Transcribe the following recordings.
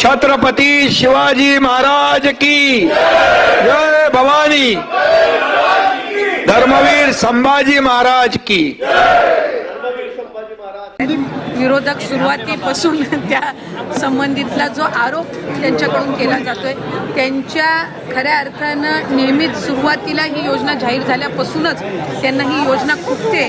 छत्रपती शिवाजी महाराज की जय भवानी। धर्मवीर संभाजी महाराज की। विरोधक सुरुवातीपासून त्या संबंधितला जो आरोप त्यांच्याकडून केला जातोय त्यांच्या खऱ्या अर्थानं नेहमीच सुरुवातीला ही योजना जाहीर झाल्यापासूनच त्यांना ही योजना खुपते.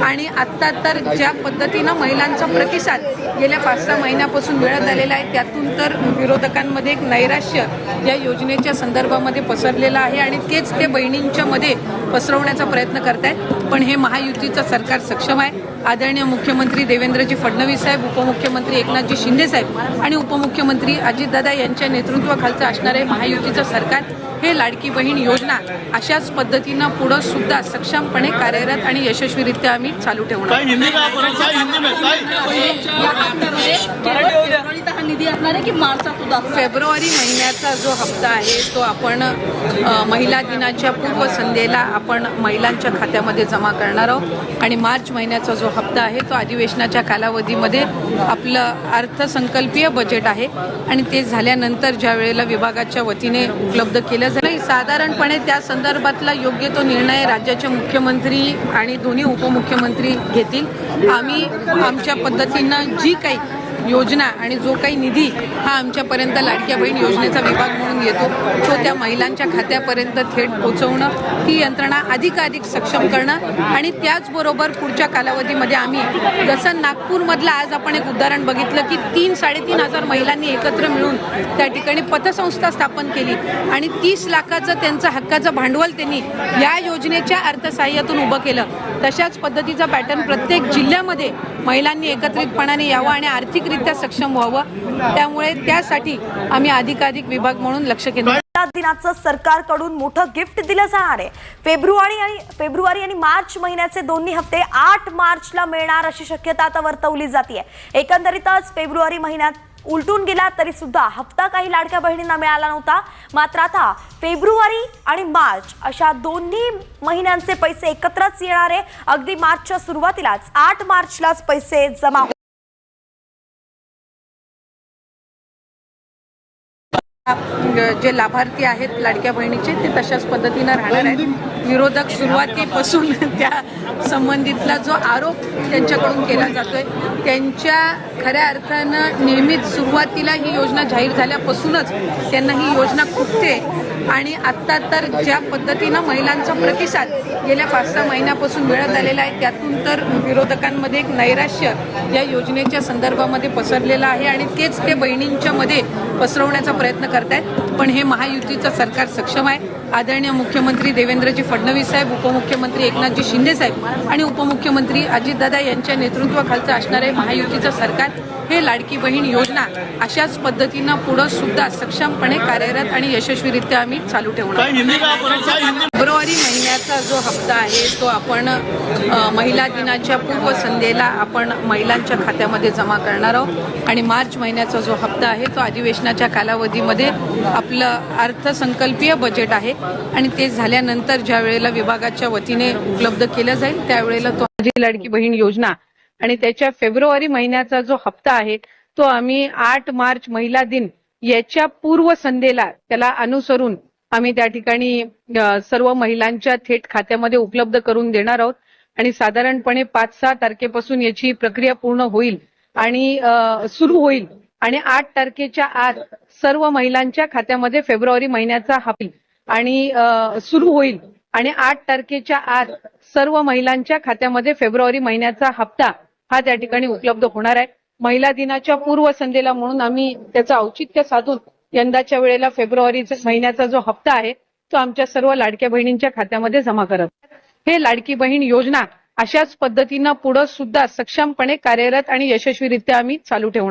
आणि आत्ता तर ज्या पद्धतीनं महिलांचा प्रतिसाद गेल्या पाच सहा महिन्यापासून मिळत आलेला आहे त्यातून तर विरोधकांमध्ये एक नैराश्य या योजनेच्या संदर्भामध्ये पसरलेलं आहे आणि तेच ते बहिणींच्या मध्ये पसरवण्याचा प्रयत्न करतायत. पण हे महायुतीचं सरकार सक्षम आहे. आदरणीय मुख्यमंत्री देवेंद्रजी फडणवीस साहेब उपमुख्यमंत्री एकनाथजी शिंदे साहेब आणि उपमुख्यमंत्री अजितदादा यांच्या नेतृत्वाखालचं असणारे महायुतीचं सरकार हे लाडकी बहीण योजना अशाच पद्धतीनं पुढं सुद्धा सक्षमपणे कार्यरत आणि यशस्वीरित्या आम्ही चालू ठेवणार. की मार्चात सुद्धा फेब्रुवारी महिन्याचा जो हप्ता आहे तो आपण महिला दिनाच्या पूर्वसंध्येला आपण महिलांच्या खात्यामध्ये जमा करणार आहोत. आणि मार्च महिन्याचा जो हप्ता आहे तो अधिवेशनाच्या कालावधीमध्ये आपलं अर्थसंकल्पीय बजेट आहे. आणि ते झाल्यानंतर ज्या वेळेला विभागाच्या वतीने उपलब्ध केलं जाईल साधारणपणे त्या संदर्भातला योग्य तो निर्णय राज्याचे मुख्यमंत्री आणि दोन्ही उपमुख्यमंत्री घेतील. आम्ही आमच्या पद्धतीनं जी काही योजना आणि जो काही निधी हा आमच्यापर्यंत लाडक्या बहीण योजनेचा विभाग म्हणून येतो तो त्या महिलांच्या खात्यापर्यंत थेट पोहोचवणं ही यंत्रणा अधिकाधिक सक्षम करणं आणि त्याचबरोबर पुढच्या कालावधीमध्ये आम्ही जसं नागपूरमधलं आज आपण एक उदाहरण बघितलं की तीन साडेतीन हजार महिलांनी एकत्र मिळून त्या ठिकाणी पतसंस्था स्थापन केली आणि तीस लाखाचं त्यांचं हक्काचं भांडवल त्यांनी या योजनेच्या अर्थसहाय्यातून उभं केलं. तशाच पद्धतीचा पॅटर्न प्रत्येक जिल्ह्यामध्ये महिलांनी एकत्रितपणाने यावं आणि आर्थिक आर्थिकरित्या सक्षम व्हावं. त्यामुळे त्यासाठी आम्ही अधिकाधिक विभाग म्हणून लक्ष केंद्रित दिनाचं सरकारकडून मोठं गिफ्ट दिलं जाणार आहे. फेब्रुवारी आणि फेब्रुवारी आणि मार्च महिन्याचे दोन्ही हप्ते आठ मार्चला मिळणार अशी शक्यता आता वर्तवली जाते एकंदरीतच फेब्रुवारी महिन्यात उलटून गेला तरी सुद्धा हप्ता काही लाडक्या बहिणींना मिळाला नव्हता. मात्र आता फेब्रुवारी आणि मार्च अशा दोन्ही महिन्यांचे पैसे एकत्रच येणार आहे. अगदी मार्चच्या सुरुवातीलाच आठ मार्चलाच पैसे जमा जे लाभार्थी आहेत लाडक्या बहिणीचे ते तशाच पद्धतीनं राहणार आहेत. विरोधक सुरुवातीपासून त्या संबंधितला जो आरोप त्यांच्याकडून केला जातोय त्यांच्या खऱ्या अर्थानं नेहमीच सुरुवातीला ही योजना जाहीर झाल्यापासूनच त्यांना ही योजना खुपते आणि आत्ता तर ज्या पद्धतीनं महिलांचा प्रतिसाद गेल्या पाच सहा महिन्यापासून मिळत आलेला आहे त्यातून तर विरोधकांमध्ये एक नैराश्य या योजनेच्या संदर्भामध्ये पसरलेलं आहे आणि तेच ते बहिणींच्या मध्ये पसरवण्याचा प्रयत्न करत आहेत पण हे महायुतीचं सरकार सक्षम आहे. आदरणीय मुख्यमंत्री देवेंद्रजी फडणवीस साहेब उपमुख्यमंत्री एकनाथजी शिंदे साहेब आणि उपमुख्यमंत्री अजितदादा यांच्या नेतृत्वाखालचं असणारे महायुतीचं सरकार हे लाडकी बहीण योजना अशाच पद्धतीनं पुढं सुद्धा सक्षमपणे कार्यरत आणि यशस्वीरित्या आम्ही चालू ठेवणार. फेब्रुवारी महिन्याचा जो हप्ता आहे तो आपण महिला दिनाच्या पूर्वसंध्येला आपण महिलांच्या खात्यामध्ये जमा करणार आहोत. आणि मार्च महिन्याचा जो हप्ता आहे तो अधिवेशनाच्या कालावधीमध्ये आपलं अर्थसंकल्पीय बजेट आहे. आणि ते झाल्यानंतर ज्या वेळेला विभागाच्या वतीने उपलब्ध केलं जाईल त्यावेळेला तो माझी लाडकी बहीण योजना. आणि त्याच्या फेब्रुवारी महिन्याचा जो हप्ता आहे तो आम्ही आठ मार्च महिला दिन याच्या पूर्वसंध्येला त्याला अनुसरून आम्ही त्या ठिकाणी सर्व महिलांच्या थेट खात्यामध्ये उपलब्ध करून देणार आहोत. आणि साधारणपणे पाच सहा तारखेपासून याची प्रक्रिया पूर्ण होईल आणि सुरू होईल. आणि आठ तारखेच्या आत सर्व महिलांच्या खात्यामध्ये फेब्रुवारी महिन्याचा हापील आणि सुरू होईल. आणि आठ तारखेच्या आत सर्व महिलांच्या खात्यामध्ये फेब्रुवारी महिन्याचा हप्ता हा त्या ठिकाणी उपलब्ध होणार आहे. महिला दिनाच्या पूर्व संध्येला म्हणून आम्ही त्याचं औचित्य साधून यंदाच्या वेळेला फेब्रुवारी महिन्याचा जो हप्ता आहे तो आमच्या सर्व लाडक्या बहिणींच्या खात्यामध्ये जमा करत हे लाडकी बहीण योजना अशाच पद्धतीनं पुढं सुद्धा सक्षमपणे कार्यरत आणि यशस्वीरित्या आम्ही चालू ठेवणार